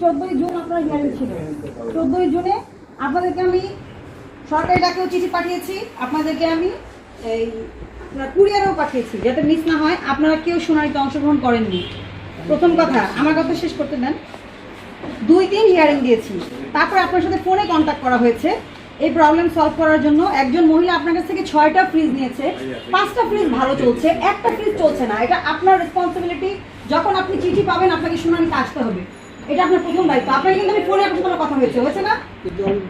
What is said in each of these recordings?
চোদ্দই জুন আপনার হিয়ারিং ছিল। চোদ্দই জুনে আপনাদেরকে আমি সরকারি ডাকেও চিঠি পাঠিয়েছি। আপনাদেরকে আমি এই, আপনার কুরিয়ারেও পাঠিয়েছি, যাতে মিস না হয়। আপনারা কেউ শুনানিতে অংশগ্রহণ করেননি। প্রথম কথা, আমার কথা শেষ করতে দেন। দুই দিন হিয়ারিং দিয়েছি। তারপর আপনার সাথে ফোনে কন্ট্যাক্ট করা হয়েছে। এই প্রবলেম সলভ করার জন্য একজন মহিলা আপনার কাছ থেকে ছয়টা ফ্রিজ নিয়েছে পাঁচটা ফ্রিজ ভালো চলছে একটা ফ্রিজ চলছে না। এটা আপনার রেসপন্সিবিলিটি যখন আপনি চিঠি পাবেন আপনাকে শুনানিতে আসতে হবে। এটা আপনার প্রথম দায়িত্ব। আপনার কিন্তু আমি ফোনে আপনার সাথে কথা হয়েছে হয়েছে না?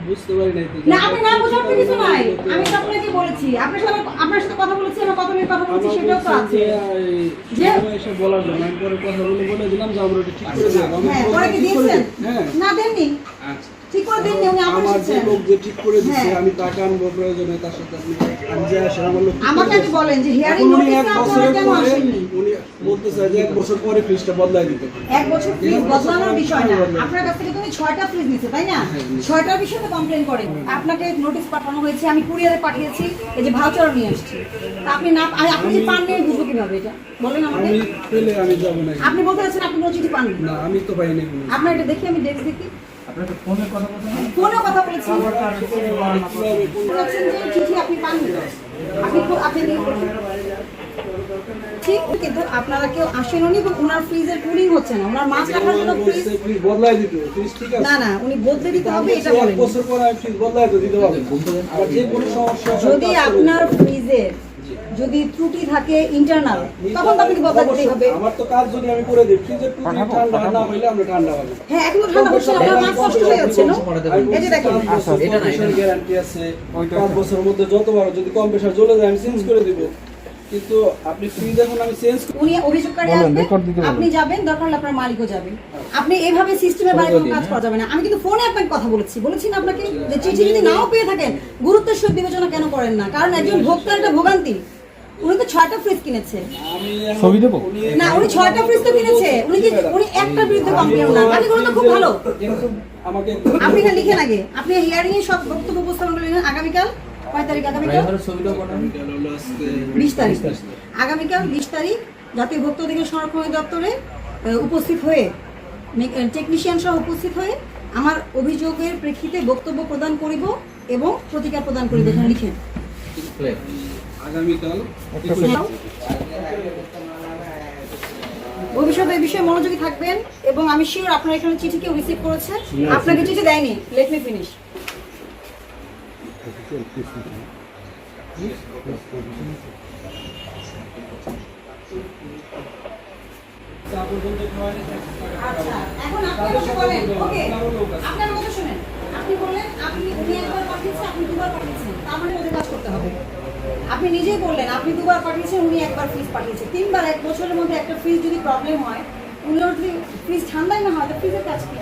বুঝতে পারি না আপনি না বোঝার তো কিছু নাই। আমি তো আপনাকে বলেছি। আপনার সাথে আপনার সাথে কথা বলেছি আমার কত মিনিট কথা বলেছি সেটাও তো আছে। যে, এই, যে- সবাই এসে বলার জন্য। আমি পরে কথা বলে বলে দিলাম যে আমরা ঠিক করে দেবো। আমি হ্যাঁ হ্যাঁ। না দেননি। আচ্ছা। ঠিক দেননি উনি আমার আমার এসেছেন লোক যে ঠিক করে দিচ্ছে হ্যাঁ। আমি টাকা আনব প্রয়োজনে তার সাথে আমি যে আসেন আমার লোক আমাকে আগে বলেন যে হিয়ারিং এখন উনি এক নোটিসে আপনারা কেন আসেননি? উনি বলতে যে এক বছর পরে ফ্রিজটা বদলাই দিতে। এক বছর ফ্রিজ বদলানোর বিষয় না। আপনার কাছ থেকে তুমি ছয়টা ফ্রিজ নিচ্ছে তাই না? ছয়টার বিষয়ে তো কমপ্লেন করেন। আপনাকে নোটিশ পাঠানো হয়েছে আমি কুরিয়ারে পাঠিয়েছি এই যে ভাউচারও নিয়ে আসছি। তা আপনি না আপনি যে পান নিয়ে বুঝব কীভাবে এটা? বলেন আমাকে। আমি পেলে আমি যাব না। আপনি বলতে চাচ্ছেন আপনি কোনো চিঠি পাননি? না আমি তো পাইনি। আপনার এটা দেখি আমি ডেস্ক দেখি। ফোনে কথা বলেছি। বলছেন যে চিঠি আপনি পাননি। আপনি আপনি ঠিক কিন্তু আপনারা কেউ আসেননি এবং ওনার ফ্রিজের কুলিং হচ্ছে না। ওনার মাছ রাখার জন্য ফ্রিজ বদলাই দিতে ফ্রিজ ঠিক আছে? না না উনি বদলে দিতে হবে এটা বলেন বছর পরে ফ্রিজ বদলাই দিতে পারব আর যে কোনো সমস্যা যদি আপনার ফ্রিজের যদি ত্রুটি থাকে ইন্টারনাল তখন তো আপনাকে বদলা দিতেই হবে। আমার তো কাজ যদি আমি করে দিই ফ্রিজের ত্রুটি ঠান্ডা না হইলে আমরা ঠান্ডা হবে। হ্যাঁ এখন ঠান্ডা হচ্ছে না, আপনার মাছ নষ্ট হয়ে যাচ্ছে না? এই যে দেখেন। এটা না গ্যারান্টি আছে 5 বছরের মধ্যে যতবার যদি কম্প্রেসার জ্বলে যায় আমি চেঞ্জ করে দিব। কিন্তু আপনি ফ্রিজ এখন আমি চেঞ্জ উনি অভিযোগকারী আসবে আপনি যাবেন দরকার হলে আপনার মালিকও যাবে। আপনি এইভাবে সিস্টেমের বাইরে কোনো কাজ করা যাবে না। আমি কিন্তু ফোনে আপনাকে কথা বলেছি। বলেছি না আপনাকে যে চিঠি যদি নাও পেয়ে থাকেন গুরুত্বের সহিত বিবেচনা কেন করেন না? কারণ একজন ভোক্তার একটা ভোগান্তি। উনি তো ছয়টা ফ্রিজ কিনেছে। ছবি দেবো? না উনি ছয়টা ফ্রিজ তো কিনেছে। উনি কি উনি একটা বিরুদ্ধে কমপ্লেন না। বাকিগুলো তো খুব ভালো। আমাকে আপনি এটা লিখেন আগে। আপনি হিয়ারিং এ সব বক্তব্য উপস্থাপন করলেন আগামীকাল। কয় তারিখ? আগামীকাল? বিশ তারিখ। আগামীকাল বিশ তারিখ জাতীয় ভোক্তা অধিকার সংরক্ষণ দপ্তরে উপস্থিত হয়ে টেকনিশিয়ান সহ উপস্থিত হয়ে আমার অভিযোগের প্রেক্ষিতে বক্তব্য প্রদান করিব এবং প্রতিকার প্রদান করিব। এখানে লিখেন। আগামীকাল ভবিষ্যতে এই বিষয়ে মনোযোগী থাকবেন এবং আমি শিওর আপনার এখানে চিঠি কেউ রিসিভ করেছে। আপনাকে চিঠি দেয়নি। লেট মি ফিনিশ আচ্ছা এখন আপনি আমাকে বলেন। ওকে আপনি আমার শুনেন। আপনি বললেন আপনি উনি একবার পাঠিয়েছে আপনি দুবার পাঠিয়েছেন তার মানে ওদের কাজ করতে হবে। আপনি নিজেই বললেন আপনি দুবার পাঠিয়েছেন উনি একবার ফ্রিজ পাঠিয়েছেন। তিনবার এক বছরের মধ্যে একটা ফ্রিজ যদি প্রবলেম হয় উনি যদি ফ্রিজ ঠান্ডাই না হয় ফ্রিজের কাজ কি?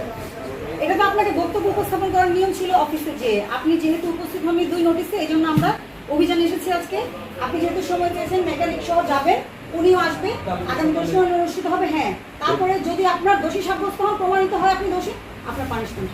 এটা তো আপনাকে বক্তব্য উপস্থাপন করার নিয়ম ছিল অফিসে যে, আপনি যেহেতু উপস্থিত হননি দুই নোটিসে এই জন্য আমরা অভিযানে এসেছি আজকে। আপনি যেহেতু সময় পেয়েছেন মেকানিক সহ যাবেন, উনিও আসবে। আগামী সময় অনুষ্ঠিত হবে হ্যাঁ। তারপরে যদি আপনার দোষী সাব্যস্ত হন, প্রমাণিত হয় আপনি দোষী, আপনার পানিশমেন্ট